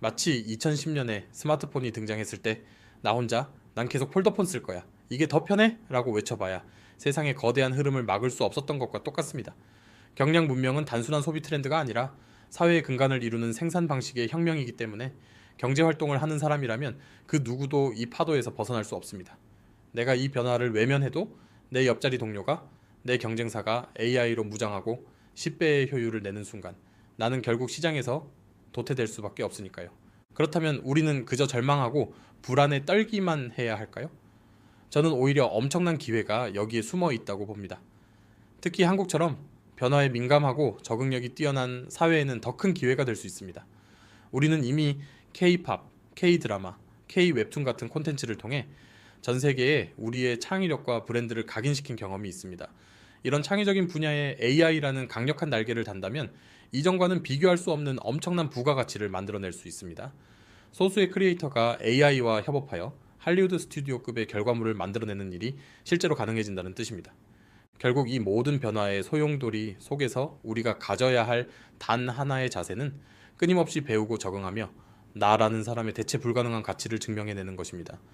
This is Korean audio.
마치 2010년에 스마트폰이 등장했을 때 나 혼자 난 계속 폴더폰 쓸 거야. 이게 더 편해? 라고 외쳐봐야 세상의 거대한 흐름을 막을 수 없었던 것과 똑같습니다. 경량 문명은 단순한 소비 트렌드가 아니라 사회의 근간을 이루는 생산 방식의 혁명이기 때문에 경제 활동을 하는 사람이라면 그 누구도 이 파도에서 벗어날 수 없습니다. 내가 이 변화를 외면해도 내 옆자리 동료가 내 경쟁사가 AI로 무장하고 10배의 효율을 내는 순간 나는 결국 시장에서 도태될 수밖에 없으니까요. 그렇다면 우리는 그저 절망하고 불안에 떨기만 해야 할까요? 저는 오히려 엄청난 기회가 여기에 숨어 있다고 봅니다. 특히 한국처럼 변화에 민감하고 적응력이 뛰어난 사회에는 더 큰 기회가 될 수 있습니다. 우리는 이미 K-팝, K-드라마, K-웹툰 같은 콘텐츠를 통해 전 세계에 우리의 창의력과 브랜드를 각인시킨 경험이 있습니다. 이런 창의적인 분야에 AI라는 강력한 날개를 단다면 이전과는 비교할 수 없는 엄청난 부가가치를 만들어낼 수 있습니다. 소수의 크리에이터가 AI와 협업하여 할리우드 스튜디오급의 결과물을 만들어내는 일이 실제로 가능해진다는 뜻입니다. 결국 이 모든 변화의 소용돌이 속에서 우리가 가져야 할 단 하나의 자세는 끊임없이 배우고 적응하며 나라는 사람의 대체 불가능한 가치를 증명해내는 것입니다.